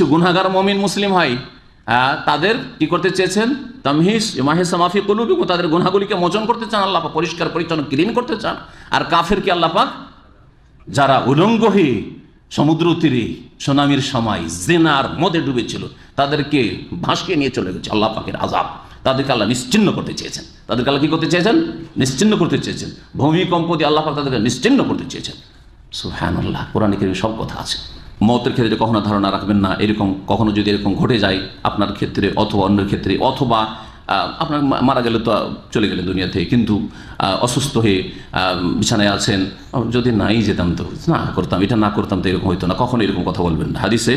কিছু গুনাগার মমিন মুসলিম হয় তাদের কি করতে চেয়েছেন? তামহিস মাহিসা মাফি কলুবি তাদের গুনাগুলিকে মোচন করতে চান, আল্লাহ পরিষ্কার, পরিচ্ছন্ন, ক্লিন করতে চান। আর কাফের কি আল্লাহ যারা উলঙ্গ হয়ে সমুদ্র তীরে সোনামির সময়, জেনার মদে ডুবেছিল, তাদেরকে ভাসকে নিয়ে চলে গেছে আল্লাহ পাকের আজাব তাদেরকে আল্লাহ নিশ্চিন্ন করতে চেয়েছেন। তাদেরকে আল্লাহ কি করতে চেয়েছেন? নিশ্চিন্ন করতে চেয়েছেন। ভূমিকম্প দিয়ে আল্লাহ পাক তাদেরকে নিশ্চিন্ন করতে চেয়েছেন। সুহ্যান আল্লাহ কোরআন কেরিমে সব কথা আছে। মতের ক্ষেত্রে কখনো ধারণা রাখবেন না, এরকম কখনো যদি এরকম ঘটে যায় আপনার ক্ষেত্রে অথবা অন্যের ক্ষেত্রে, অথবা আপনার মারা গেলে তো চলে গেলেন দুনিয়া থেকে কিন্তু অসুস্থ হয়ে বিছানায় আছেন, যদি নাই যেতাম তো, না করতাম, এটা না করতাম তো এরকম হইতো না, কখনো এরকম কথা বলবেন না। হাদিসে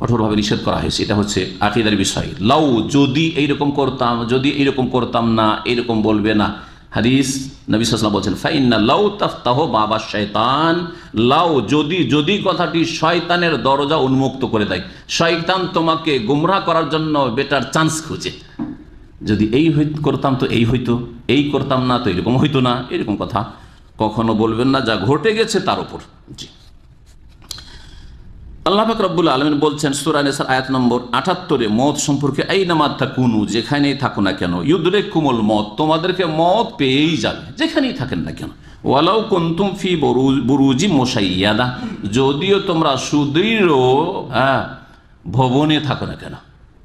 কঠোরভাবে নিষেধ করা হয়েছে, এটা হচ্ছে আকিদার বিষয়। লাউ যদি এইরকম করতাম, যদি এইরকম করতাম না, এরকম বলবে না। হাদিস নবী সাল্লাম বলছেন, ফাইন্না লাউ তাফতাহ বাবা শয়তান লাউ যদি যদি কথাটি শয়তানের দরজা উন্মুক্ত করে দেয়, শয়তান তোমাকে গুমরাহ করার জন্য বেটার চান্স খুঁজে। যদি এই করতাম তো এই হইতো, এই করতাম না তো এরকম হইতো না, এরকম কথা। কখনো বলবেন না যা ঘটে গেছে তার উপর। আল্লাহ রব্বুল আলমিন বলছেন সুরানেসার আয়াত নম্বর আটাত্তরে, মত সম্পর্কে এই নামাত থাকুনু যেখানেই থাকো না কেন ইউদ্রে কুমল মত, তোমাদেরকে মত পেয়েই যাবে, যেখানেই থাকেন না কেন। ওয়ালাউ কুন্তুম ফি বরু- বুরুজি মোসাইয়াদা যদিও তোমরা সুদৃঢ় হ্যাঁ ভবনে থাকো না কেন।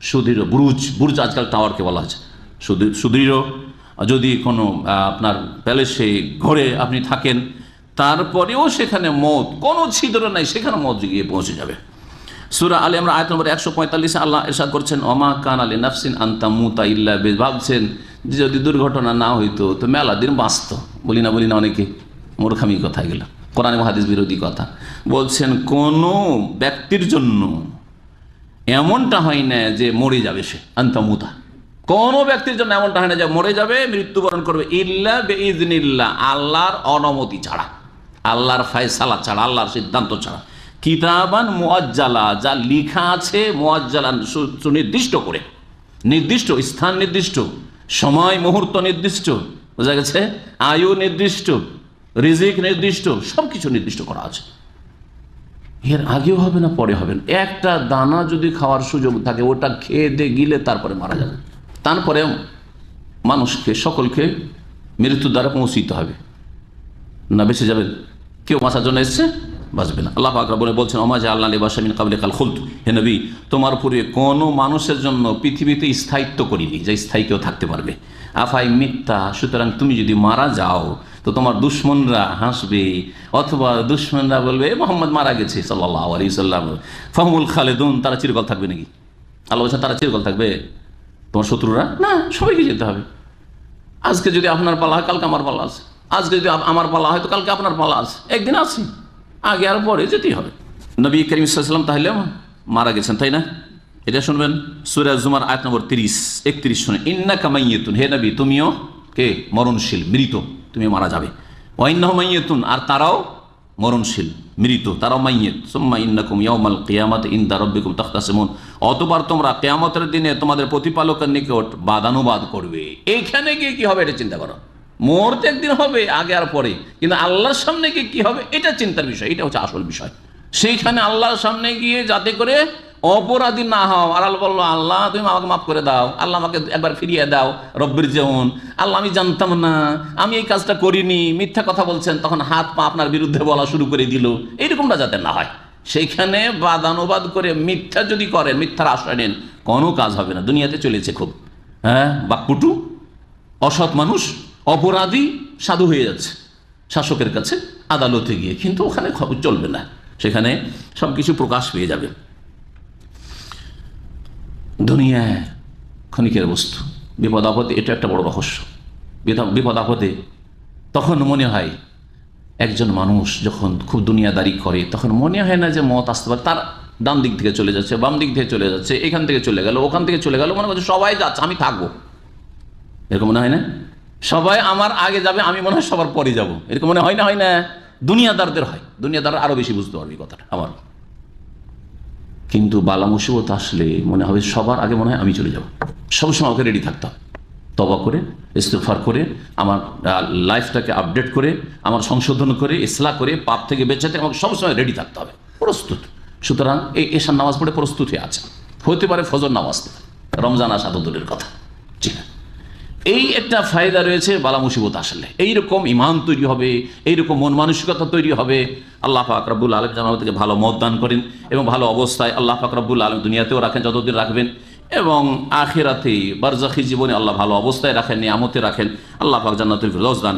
সুদৃঢ়, বুরুজ বুরুজ আজকাল টাওয়ারকে বলা হচ্ছে। সুদৃ- সুদৃঢ়, যদি কোনো আপনার প্যালেসে, ঘরে আপনি থাকেন তারপরেও সেখানে মদ কোনো ছিদ্র নাই, সেখানে মদ গিয়ে পৌঁছে যাবে। সুরা আলী আমরা আয়ত নম্বর একশো পঁয়তাল্লিশে আল্লাহ এরশাদ করছেন অমা কান আলী নাফসিন আন্তা মুতা ইল্লা বে ভাবছেন যে যদি দুর্ঘটনা না হইতো, তো মেলা দিন বাঁচত। বলি না বলি না অনেকে, মূর্খামি কথা এগুলো। কোরআন মহাদিস বিরোধী কথা। বলছেন, কোনো ব্যক্তির জন্য এমনটা হয় না যে মরে যাবে সে আন্তামুতা কোনো ব্যক্তির জন্য এমনটা হয় না যে মরে যাবে, মৃত্যুবরণ করবে, ইল্লা বেইজনিল্লা আল্লাহর অনুমতি ছাড়া। আল্লাহর ফায়সালা ছাড়া, আল্লাহর সিদ্ধান্ত ছাড়া। কিতাবান মুআজ্জালা, যা লিখা আছে মুআজ্জালান সু- সুনির্দিষ্ট করে। নির্দিষ্ট, স্থান নির্দিষ্ট, সময় মুহূর্ত নির্দিষ্ট, বোঝা গেছে? আয়ু নির্দিষ্ট, রিজিক নির্দিষ্ট সব কিছু নির্দিষ্ট করা আছে। এর আগেও হবে না, পরে হবে না। একটা দানা যদি খাওয়ার সুযোগ থাকে, ওটা খেয়ে দিয়ে গিলে তারপরে মারা যাবে। তারপরে মানুষকে, সকলকে মৃত্যুর দ্বারা পৌঁছিতে হবে। না বেঁচে যাবেন? কেউ বাঁচার জন্য এসছে? বাঁচবে না। আল্লাহ আকরা বলে বলছেন অমাজ আল্লাহ বাসামিন কাবলে কাল খুলত হে নবী তোমার উপরে কোনো মানুষের জন্য পৃথিবীতে স্থায়িত্ব করিনি যে স্থায়ী কেউ থাকতে পারবে। আফাই মিথ্যা সুতরাং তুমি যদি মারা যাও তো তোমার দুশ্মনরা হাসবে অথবা দুশ্মনরা বলবে "এ, মোহাম্মদ মারা গেছে। সাল্লাহ আলী সাল্লাম। ফহমুল খালেদুন তারা চিরকাল থাকবে নাকি? আল্লাহ বলছেন তারা চিরকাল থাকবে। তোমার শত্রুরা? না সবাইকে যেতে হবে। আজকে যদি আপনার পালা কালকে আমার পালা আছে। আজকে যদি আমার পালা হয় তো কালকে আপনার পালা আছে। একদিন আছে। আগে আর পরে যেতেই হবে। নবী করিম সাল্লাম তাহলে মারা গেছেন, তাই না? এটা শুনবেন? সুরাজ জুমার আয়াত নম্বর তিরিশ, একত্রিশ শুনে ইন্না কামাইয়েতুন হে নবী, তুমিও কে? মরণশীল, মৃত তুমি মারা যাবে। ওয়াইন্নাহ মাইয়েতুন আর তারাও মরণশীল, মৃত, তারাও মাইয়েত সুম্মা ইন্নাকুম ইয়াউমাল কিয়ামাত ইনদা রাব্বিকুম তাখতাসিমুন। অতবার তোমরা কিয়ামতের দিনে তোমাদের প্রতিপালকের নিকট বাদানুবাদ করবে। এইখানে গিয়ে কি হবে এটা চিন্তা করো। মরতে একদিন হবে, আগে আর পরে। কিন্তু আল্লাহর সামনে গিয়ে কি হবে? এটা চিন্তার বিষয়, এটা হচ্ছে আসল বিষয়। সেইখানে আল্লাহর সামনে গিয়ে যাতে করে অপরাধী না হও। আর আল্লাহ বলল, আল্লাহ, তুমি আমাকে মাফ করে দাও। আল্লাহ আমাকে একবার ফিরিয়ে দাও, রব্বির যেমন। আল্লাহ, আমি জানতাম না। আমি এই কাজটা করিনি। মিথ্যা কথা বলছেন, তখন হাত পা আপনার বিরুদ্ধে বলা শুরু করে দিল। এইরকমটা যাতে না হয়। সেইখানে বাদানুবাদ করে মিথ্যা যদি করেন, মিথ্যার আশ্রয় নেন, কোনো কাজ হবে না। দুনিয়াতে চলেছে খুব। হ্যাঁ বাক্কুটু, অসৎ মানুষ অপরাধী সাধু হয়ে যাচ্ছে। শাসকের কাছে আদালতে গিয়ে কিন্তু ওখানে খবর চলবে না। সেখানে সব কিছু প্রকাশ পেয়ে যাবে। দুনিয়ায় ক্ষণিকের বস্তু। বিপদ আপদে এটা একটা বড় রহস্য। বিপদ আপদে তখন মনে হয় একজন মানুষ যখন খুব দুনিয়াদারি করে, তখন মনে হয় না যে মত আসতে পারে। তার ডান দিক থেকে চলে যাচ্ছে, বাম দিক থেকে চলে যাচ্ছে, এখান থেকে চলে গেল, ওখান থেকে চলে গেল, মনে করছে সবাই যাচ্ছে, আমি থাকব। এরকম মনে হয় না? সবাই আমার আগে যাবে, আমি মনে হয় সবার পরে যাব। এরকম মনে হয় না হয় না? দুনিয়াদারদের হয়। দুনিয়াদার আরও বেশি বুঝতে পারবে কথাটা, আমার। কিন্তু বালা মুসিবত আসলে মনে হবে সবার আগে মনে হয় আমি চলে যাব। সবসময় আমাকে রেডি থাকতে হবে। তবা করে ইস্তেফার করে, আমার লাইফটাকে আপডেট করে, আমার সংশোধন করে, ইসলাহ করে, পাপ থেকে বেঁচে আমাকে সবসময় রেডি থাকতে হবে। প্রস্তুত। সুতরাং এই এশার নামাজ পড়ে প্রস্তুতি আছে হতে পারে ফজর নামাজ। রমজান আসা দূরের কথা। ঠিক আছে। এই একটা ফায়দা রয়েছে, বালা মুসিবত আসলে। এইরকম ইমান তৈরি হবে, এইরকম মন মানসিকতা তৈরি হবে। আল্লাহ ফাকরাবুল আলম যেন আমাদেরকে ভালো মত দান করেন এবং ভালো অবস্থায় আল্লাহ ফাকরাবুল আলম দুনিয়াতেও রাখেন, যতদিন রাখবেন। এবং আখেরাতে বারজাখি জীবনে আল্লাহ ভালো অবস্থায় রাখেন, নিয়ামতে রাখেন। আল্লাহ ফাক জান্নাতুল ফিরদৌস দান